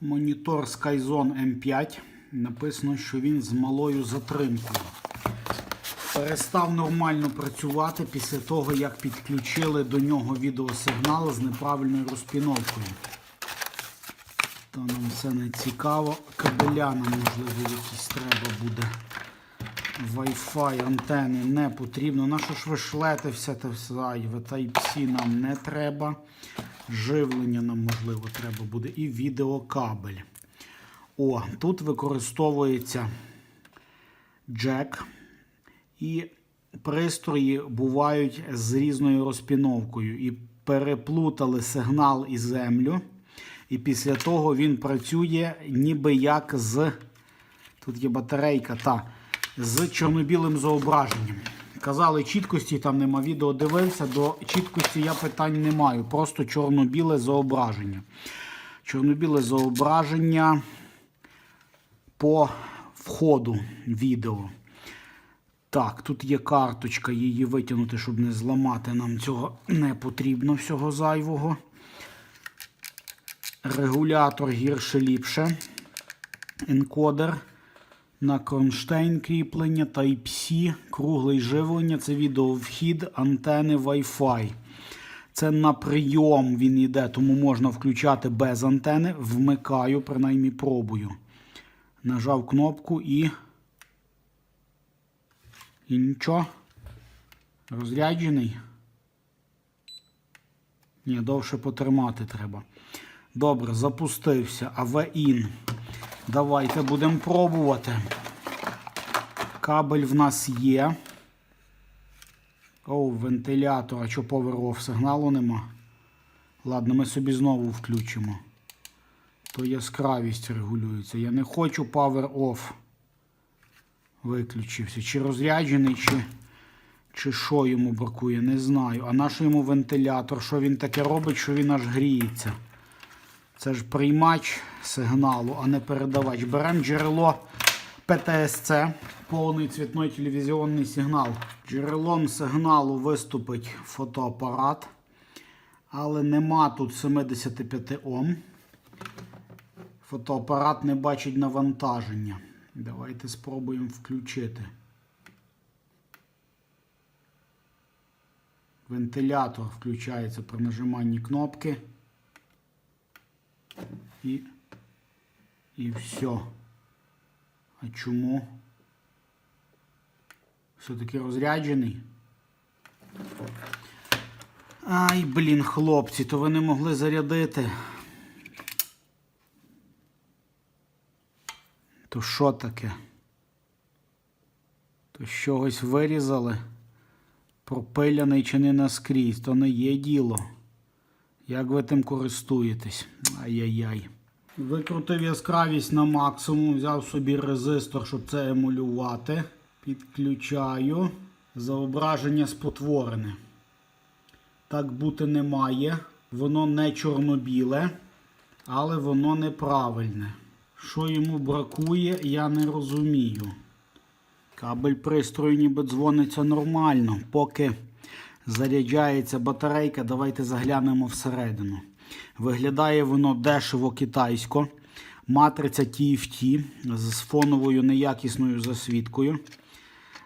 Монітор Skyzone M5. Написано, що він з малою затримкою. Перестав нормально працювати після того, як підключили до нього відеосигнал з неправильною розпіновкою. То нам все не цікаво. Кабеля нам, можливо, якісь треба буде. Wi-Fi, антени не потрібно. На що ж ви шлете все те зайве? Type-C нам не треба. Живлення нам, можливо, треба буде. І відеокабель. О, тут використовується джек. І пристрої бувають з різною розпіновкою. І переплутали сигнал і землю. І після того він працює ніби як з. Тут є батарейка, та, з чорно-білим зображенням. Казали, чіткості там нема відео дивився. До чіткості я питань не маю. Просто чорно-біле зображення. Чорно-біле зображення по входу відео. Так, тут є карточка, її витягнути, щоб не зламати. Нам цього не потрібно всього зайвого. Регулятор гірше ліпше. Енкодер на кронштейн кріплення, Type-C, круглий живлення, це відеовхід, антени Wi-Fi. Це на прийом він йде, тому можна включати без антени. Вмикаю, принаймні пробую. Нажав кнопку і. І нічого. Розряджений. Ні, довше потримати треба. Добре, запустився. AV-IN. Давайте будемо пробувати. Кабель в нас є. О, вентилятор. А що off сигналу нема? Ладно, ми собі знову включимо. То яскравість регулюється. Я не хочу power off. Виключився. Чи розряджений, чи, чи що йому бракує, не знаю. А наш йому вентилятор, що він таке робить, що він аж гріється. Це ж приймач сигналу, а не передавач. Беремо джерело ПТСЦ, повний цвітний телевізіонний сигнал. Джерелом сигналу виступить фотоапарат, але нема тут 75 Ом. Фотоапарат не бачить навантаження. Давайте спробуємо включити. Вентилятор включається при нажиманні кнопки. І, і все. А чому? Все-таки розряджений? Ай, блін, хлопці, то ви не могли зарядити. То що таке? То чогось вирізали? Пропиляний чи не наскрізь, то не є діло. Як ви тим користуєтесь? Ай-яй-яй. Викрутив яскравість на максимум, взяв собі резистор, щоб це емулювати. Підключаю. Зображення спотворене. Так бути не має. Воно не чорно-біле, але воно неправильне. Що йому бракує, я не розумію. Кабель пристрою ніби дзвониться нормально, поки заряджається батарейка, давайте заглянемо всередину. Виглядає воно дешево китайсько. Матриця TFT з фоновою неякісною засвідкою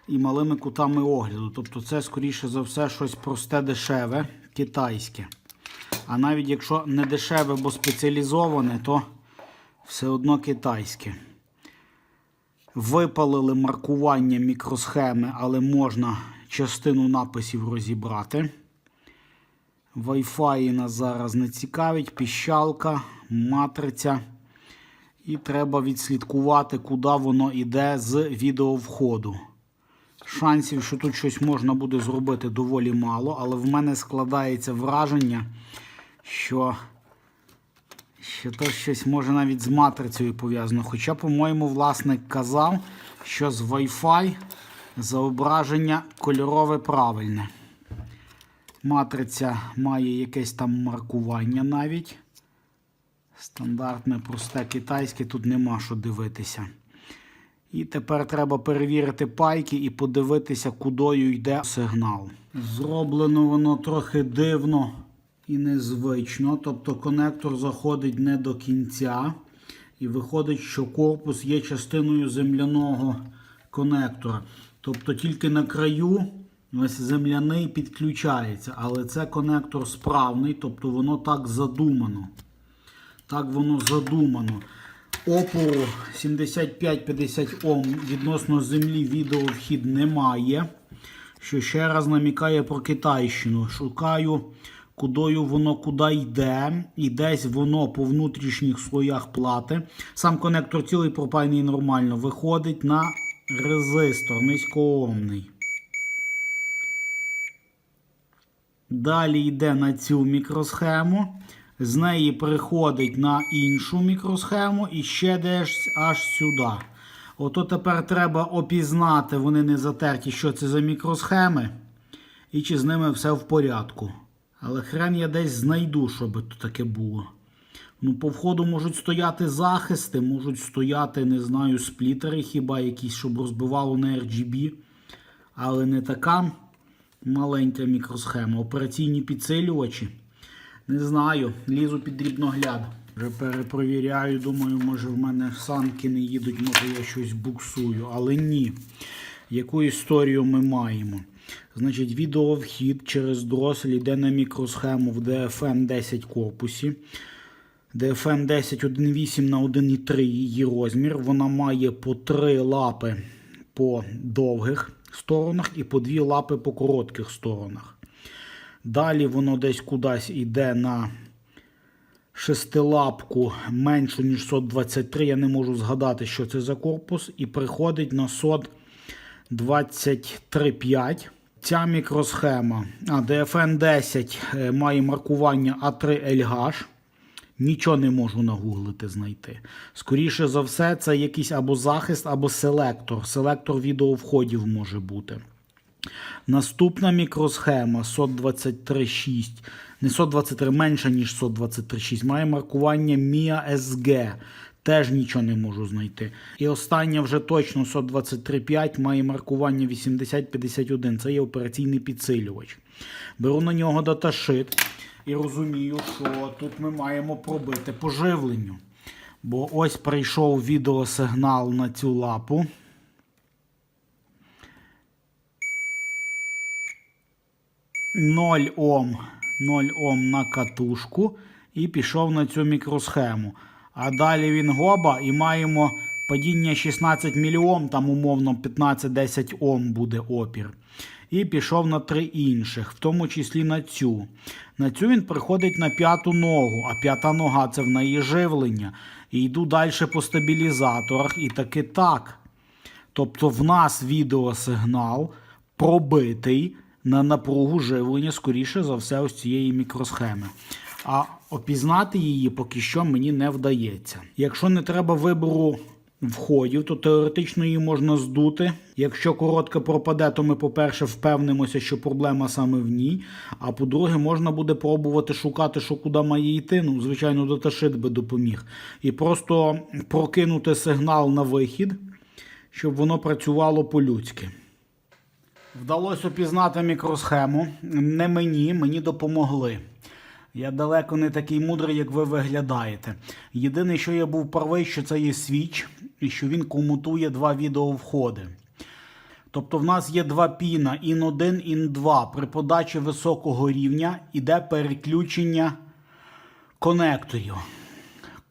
і малими кутами огляду. Тобто це, скоріше за все, щось просте дешеве, китайське. А навіть якщо не дешеве, бо спеціалізоване, то все одно китайське. Випалили маркування мікросхеми, але можна частину написів розібрати. Wi-Fi нас зараз не цікавить, піщалка, матриця. І треба відслідкувати, куди воно йде з відеовходу. Шансів, що тут щось можна буде зробити, доволі мало, але в мене складається враження, що, що то щось може навіть з матрицею пов'язано. Хоча, по-моєму, власник казав, що з Wi-Fi зображення кольорове правильне. Матриця має якесь там маркування навіть. Стандартне, просте китайське, тут нема що дивитися. І тепер треба перевірити пайки і подивитися, кудою йде сигнал. Зроблено воно трохи дивно і незвично. Тобто конектор заходить не до кінця. І виходить, що корпус є частиною земляного конектора. Тобто тільки на краю ось земляний підключається, але це конектор справний, тобто воно так задумано. Так воно задумано. Опору 75-50 Ом відносно землі відеовхід немає. Що ще раз намікає про Китайщину. Шукаю, кудою воно куди йде. І десь воно по внутрішніх слоях плати. Сам конектор цілий пропаяний нормально. Виходить на резистор низькоомний. Далі йде на цю мікросхему. З неї приходить на іншу мікросхему і ще десь аж сюди. Ото тепер треба опізнати, вони не затерті, що це за мікросхеми, і чи з ними все в порядку. Але хрен я десь знайду, щоб тут таке було. Ну, по входу можуть стояти захисти, можуть стояти, не знаю, сплітери хіба якісь, щоб розбивало на RGB. Але не така маленька мікросхема. Операційні підсилювачі. Не знаю, лізу під дрібногляд. Вже перепровіряю, думаю, може в мене санки не їдуть, може я щось буксую. Але ні. Яку історію ми маємо? Значить, відеовхід через дросель йде на мікросхему в DFM 10 корпусі. DFM 10 1.8 на 1.3 її розмір. Вона має по 3 лапи по довгих сторонах і по 2 лапи по коротких сторонах. Далі воно десь кудись йде на шестилапку меншу, ніж сот 23. Я не можу згадати, що це за корпус. І приходить на сот 23,5. Ця мікросхема а, DFN 10 е, має маркування A3LH. Нічого не можу нагуглити знайти. Скоріше за все, це якийсь або захист, або селектор. Селектор відеовходів може бути. Наступна мікросхема SOT 23.6, не SOT 23 менша, ніж SOT 23.6, має маркування MIA SG. Теж нічого не можу знайти. І остання вже точно SOT 23.5 має маркування 8051. Це є операційний підсилювач. Беру на нього даташит і розумію, що тут ми маємо пробити по живленню. Бо ось прийшов відеосигнал на цю лапу. Ноль Ом, 0 Ом на катушку і пішов на цю мікросхему. А далі він гоба і маємо падіння 16 мільйом, там умовно 15-10 Ом буде опір. І пішов на три інших, в тому числі на цю. На цю він приходить на п'яту ногу, а п'ята нога це в неї живлення. І йду далі по стабілізаторах, і таки так. Тобто в нас відеосигнал пробитий на напругу живлення, скоріше за все, ось цієї мікросхеми. А опізнати її поки що мені не вдається. Якщо не треба вибору входів, то теоретично її можна здути. Якщо коротка пропаде, то ми, по-перше, впевнимося, що проблема саме в ній. А по-друге, можна буде пробувати шукати, що куди має йти. Ну, звичайно, даташит би допоміг. І просто прокинути сигнал на вихід, щоб воно працювало по-людськи. Вдалося опізнати мікросхему. Не мені, мені допомогли. Я далеко не такий мудрий, як ви виглядаєте. Єдине, що я був правий, що це є свіч, і що він комутує два відеовходи. Тобто в нас є два піна, ін 1 ін 2 При подачі високого рівня іде переключення конекторів.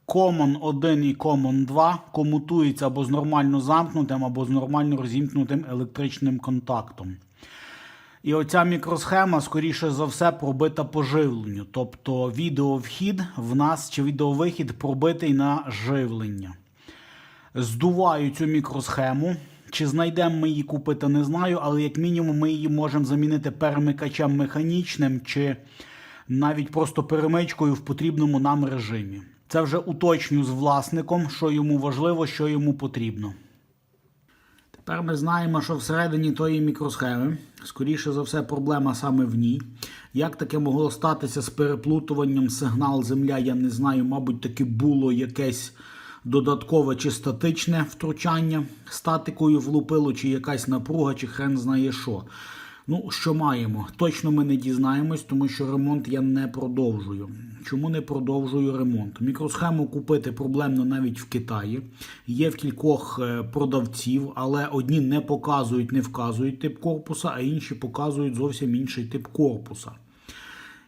Common 1 і Common 2 комутуються або з нормально замкнутим, або з нормально розімкнутим електричним контактом. І оця мікросхема, скоріше за все, пробита по живленню. Тобто відеовхід в нас чи відеовихід пробитий на живлення. Здуваю цю мікросхему. Чи знайдемо ми її купити, не знаю, але як мінімум ми її можемо замінити перемикачем механічним чи навіть просто перемичкою в потрібному нам режимі. Це вже уточню з власником, що йому важливо, що йому потрібно. Тепер ми знаємо, що всередині тої мікросхеми, скоріше за все, проблема саме в ній. Як таке могло статися з переплутуванням сигнал Земля, я не знаю, мабуть, таки було якесь додаткове чи статичне втручання, статикою влупило, чи якась напруга, чи хрен знає що. Ну, що маємо? Точно ми не дізнаємось, тому що ремонт я не продовжую. Чому не продовжую ремонт? Мікросхему купити проблемно навіть в Китаї. Є в кількох е, продавців, але одні не показують, не вказують тип корпуса, а інші показують зовсім інший тип корпуса.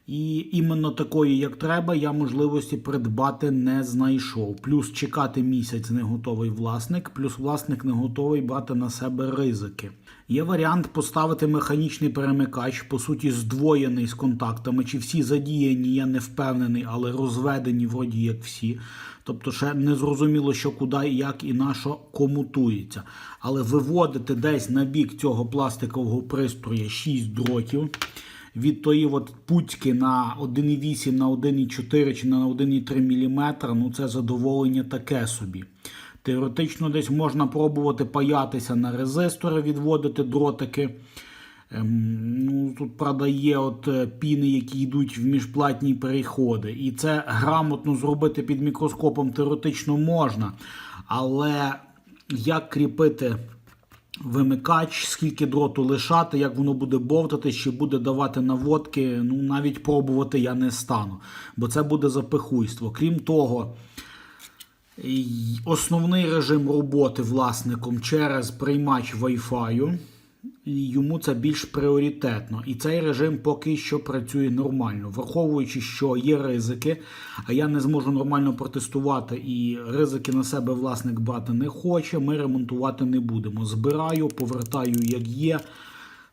І іменно такої, як треба, я можливості придбати не знайшов. Плюс чекати місяць не готовий власник, плюс власник не готовий брати на себе ризики. Є варіант поставити механічний перемикач, по суті, здвоєний з контактами. Чи всі задіяні, я не впевнений, але розведені вроді як всі. Тобто, ще не зрозуміло, що куди, як і на що комутується. Але виводити десь на бік цього пластикового пристрою 6 дротів від тої от пуцьки на 1,8 на 1,4 чи на 1,3 мм, ну це задоволення таке собі. Теоретично десь можна пробувати паятися на резистори, відводити дротики. Ем, ну, тут, правда, є от е, піни, які йдуть в міжплатні переходи. І це грамотно зробити під мікроскопом теоретично можна. Але як кріпити вимикач, скільки дроту лишати, як воно буде бовтати, чи буде давати наводки, ну навіть пробувати я не стану. Бо це буде запихуйство. Крім того, основний режим роботи власником через приймач Wi-Fi. Йому це більш пріоритетно. І цей режим поки що працює нормально, враховуючи, що є ризики, а я не зможу нормально протестувати, і ризики на себе власник брати не хоче. Ми ремонтувати не будемо. Збираю, повертаю як є.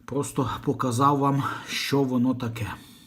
Просто показав вам, що воно таке.